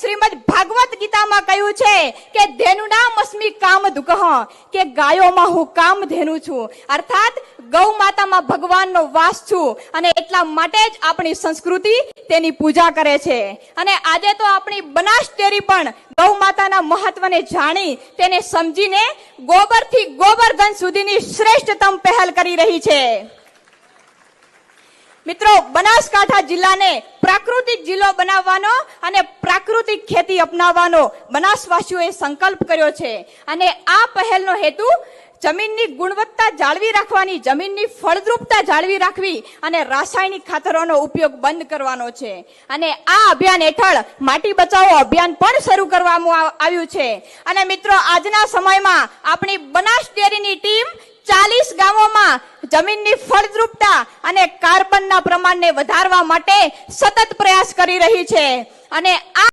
શ્રીમદ ભાગવત ગીતામાં કહ્યું છે કે ધેનુના અસ્મિ કામ દુકહ કે ગાયોમાં હું કામ ધેનુ છું. અર્થાત ગૌ માતામાં ભગવાનનો વાસ છું અને એટલા માટે જ આપણી સંસ્કૃતિ તેની પૂજા કરે છે. અને આજે તો આપણી બનાસ ડેરી પણ ગૌ માતાના મહત્વને જાણી તેને સમજીને ગોબરથી ગોબરધન સુધીની શ્રેષ્ઠતમ પહેલ કરી રહી છે. મિત્રો, બનાસકાંઠા જિલ્લાને પ્રાકૃતિક જિલ્લો બનાવવાનો અને પ્રાકૃતિક ખેતી અપનાવવાનો. બનાસવાસીઓએ સંકલ્પ કર્યો છે. અને આ પહેલનો હેતુ જમીનની ગુણવત્તા જાળવી રાખવાની, જમીનની ફળદ્રુપતા જાળવી રાખવી અને રાસાયણિક ખાતરોનો ઉપયોગ બંધ કરવાનો છે. અને આ અભિયાન હેઠળ માટી બચાવો અભિયાન પણ શરૂ કરવામાં આવ્યું છે. અને મિત્રો, આજના સમયમાં આપણી બનાસ ડેરીની ટીમ ચાલીસ ગામોમાં જમીનની ફળદ્રુપતા અને કાર્બનના પ્રમાણને વધારવા માટે સતત પ્રયાસ કરી રહી છે. અને આ